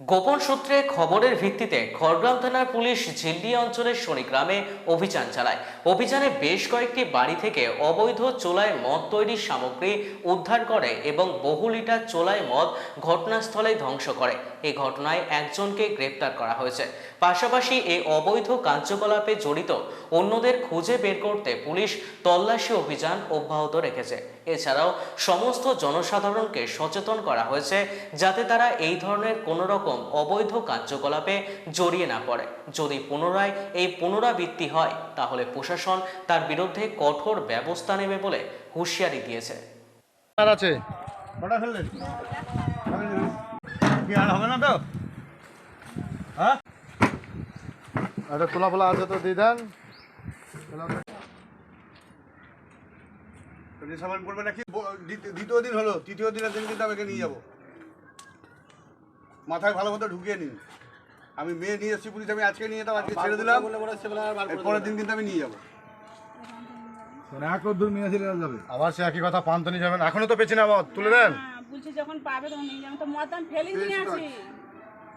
গোপন সূত্রে খবরের ভিত্তিতে খড়গ্রাম থানার পুলিশ ঝিল্লি অঞ্চলের শনিগ্রামে অভিযান চালায়। অভিযানে বেশ কয়েকটি বাড়ি থেকে অবৈধ চোলায় মদ তৈরির সামগ্রী উদ্ধার করে এবং বহু লিটার চোলায় মদ ঘটনাস্থলে ধ্বংস করে। এই ঘটনায় একজনকে গ্রেপ্তার করা হয়েছে। পাশাপাশি এই অবৈধ কার্যকলাপে জড়িত অন্যদের খুঁজে বের করতে পুলিশ তল্লাশি অভিযান অব্যাহত রেখেছে। এছাড়াও সমস্ত জনসাধারণকে সচেতন করা হয়েছে যাতে তারা এই ধরনের কোনো রকম অবৈধ কার্যকলাপে জড়িয়ে না পড়ে। যদি পুনরায় এই পুনরাবৃত্তি হয় তাহলে প্রশাসন তার বিরুদ্ধে কঠোর ব্যবস্থা নেবে বলে হুঁশিয়ারি দিয়েছে। আর আছে? কটা ফেললেন। কি আর হবে না তো? হ্যাঁ? তোলা ফোলা আছে তো দিয়ে দেন। সামান পড়বে নাকি? দ্বিতীয়- দ্বিতীয় দিন হলো তৃতীয় দিনের দিন কিন্তু আমি একে নিয়ে যাব। মাথায় ভালো মতো ঢুকিয়ে নিন। আমি মেয়ে নিয়ে এসেছি পুলিশ আমি আজকে নিয়ে যেতাম আজকে ছেড়ে দিলাম। পরের দিন কিন্তু আমি নিয়ে যাব। আবার সে একই কথা পান্তনি যাবেন এখনও তো পেছি না মদ তুলে দেন। হ্যাঁ, বলছি যখন পাবে তখন নিয়ে যাব। তো মতান ফেলে নিয়ে আসি